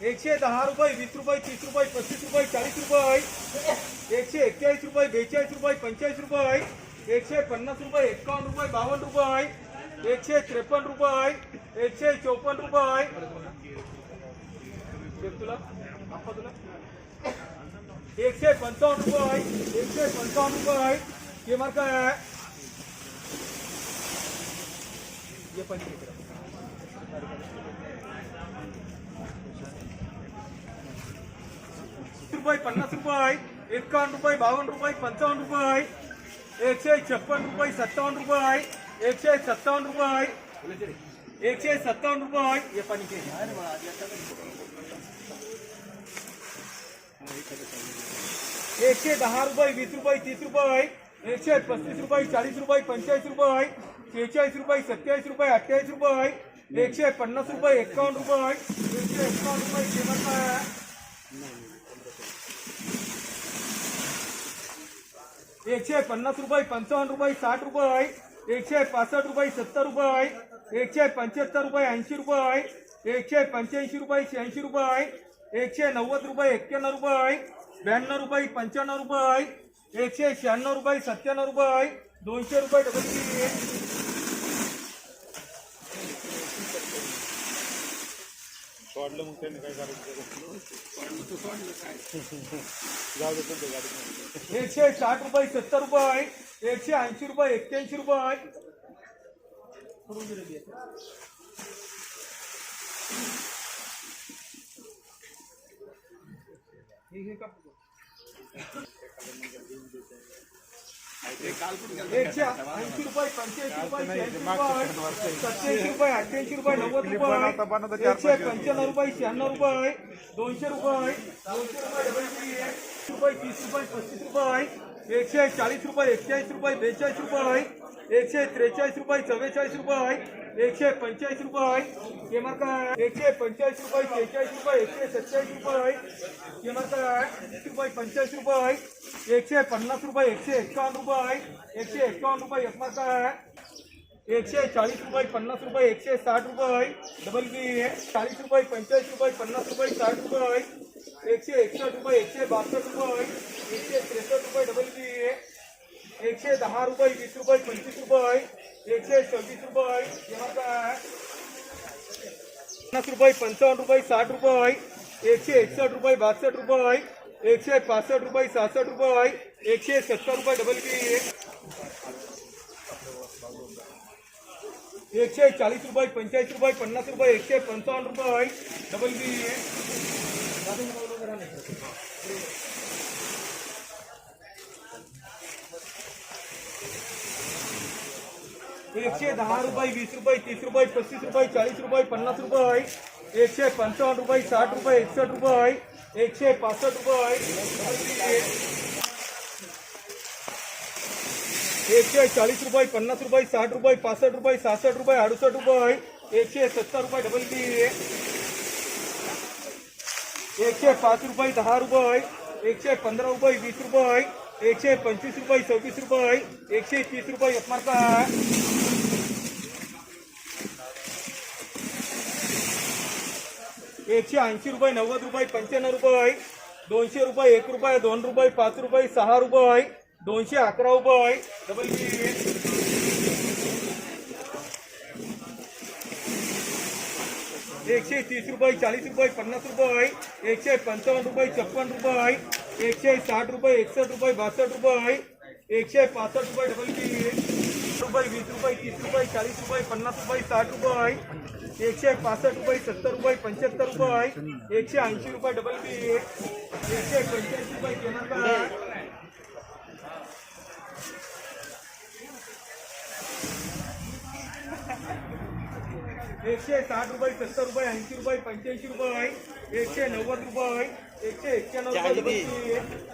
एकशे दहा रुपये वीस रुपये, तीस रुपये पस्तीस रुपये चाळीस रुपये। एकशे एक्केचाळीस रुपये बेचाळीस रुपये पंचेचाळीस रुपये। एकशे पन्नास रुपये एक्कावन्न रुपये बावन्न रुपये। एकशे त्रेपन्न रुपये एकशे चौपन्न रुपये। तुला एकशे पंचावन्न रुपये एकशे पंचावन्न रुपये। हे मार्क काय ये पंचवीस रुपये पन्नास रुपये एकावन्न रुपये बावन्न रुपये पंचावन्न रुपये एकशे छप्पन रुपये सत्तावन्न रुपये एकशे सत्तावन्न रुपये एकशे सत्तावन्न. एकशे दहा रुपये वीस रुपये तीस रुपये एकशे पस्तीस रुपये चाळीस रुपये पंचेचाळीस रुपये शेहेचाळीस रुपये सत्तेचाळीस रुपये अठ्ठेचाळीस रुपये एकशे पन्नास रुपये एकावन्न रुपये एकशे एकावन्न रुपये किंमत काय आहे? एकशे पन्नास रुपये पंचावन्न रुपये साठ रुपये एकशे पासष्ट रुपये सत्तर रुपये एकशे पंच्याहत्तर रुपये ऐंशी रुपये एकशे पंच्याऐंशी रुपये शहाऐंशी रुपये एकशे नव्वद रुपये एक्क्याण्णव रुपये ब्याण्णव रुपये पंच्याण्णव रुपये एकशे शहाण्णव रुपये सत्त्याण्णव रुपये दोनशे रुपये डबल ती एकशे साठ रुपये सत्तर रुपये एकशे ऐंशी रुपये एक्क्याऐंशी रुपये। एकशे ऐंशी रुपये पंच्याऐंशी सत्याऐंशी रुपये अठ्ठ्याऐंशी रुपये नव्वद रुपये एकशे पंच्याण्णव रुपये शहाण्णव रुपये दोनशे रुपये दोनशे रुपये रुपये तीस रुपये पस्तीस रुपये एकशे चाळीस रुपये एकचाळीस रुपये बेचाळीस रुपये एकशे त्रेचाळीस रुपये चव्वेचाळीस रुपये एकशे पंचेचाळीस रुपये किंमत काय एकशे पंचेचाळीस रुपये शेहेचाळीस रुपये, एकशे रुपये काय तीस रुपये रुपये एकशे पन्नास रुपये, एकशे एक्कावन्न रुपये एकशे एक्कावन्न रुपये एकमत काय एकशे चाळीस रुपये, पन्नास रुपये, एकशे साठ रुपये डबल बी चाळीस रुपये पंचेचाळीस रुपये, पन्नास रुपये, साठ रुपये एकशे एकसष्ट रुपये, एकशे बासष्ट रुपये एकशे त्रेसष्ट रुपये डबल बी एकशे दहा रुपये, वीस रुपये, पंचवीस रुपये एकशे रुपये पन्नास रुपये पंचावन्न रुपये, साठ रुपये। एकशे रुपये बासष्ट रुपये। एकशे पासष्ट रुपये सहासष्ट रुपये। एकशे सत्तर रुपये, डबल बी एकशे चाळीस रुपये पंचेचाळीस रुपये, पन्नास रुपये। एकशे पंचावन्न रुपये, डबल बी एकशे दहा रुपये वीस रुपये, तीस रुपये पस्तीस रुपये चाळीस रुपये, पन्नास रुपये एकशे पंचावन्न रुपये, साठ रुपये एकसष्ट रुपये एकशे पासष्ट रुपये एकशे चाळीस रुपये, पन्नास रुपये, साठ रुपये पासष्ट रुपये सहासष्ट रुपये अडुसष्ट रुपये एकशे सत्तर रुपये डबल बी एकशे पाच रुपये दहा रुपये एकशे पंधरा रुपये वीस रुपये एकशे पंचवीस रुपये, सव्वीस रुपये, एकशे तीस रुपये यत्मार्का एकशे ऐंशी रुपये, नव्वद रुपये, पंच्याण्णव रुपये, दोनशे रुपये, एक रुपये, दोन रुपये, पाच रुपये, सहा रुपये, दोनशे अकरा रुपये डबल एकशे तीस रुपये, चाळीस रुपये, पन्नास रुपये, एकशे पंचावन्न रुपये, छप्पन रुपये एकशे साठ रुपये एकसष्ट रुपये बासष्ट रुपये, एकशे पासष्ट रुपये डबल बी रुपये, वीस रुपये, तीस रुपये, चाळीस रुपये, पन्नास रुपये, साठ रुपये, एकशे पासष्ट रुपये, सत्तर रुपये, पंच्याहत्तर रुपये, एकशे ऐंशी रुपये डबल बी एकशे पंच्याऐंशी रुपये केनार एकशे साठ रुपये, सत्तर रुपये, ऐंशी रुपये, पंच्याऐंशी रुपये, एकशे नव्वद रुपये एकशे एक्क्याण्णव रुपये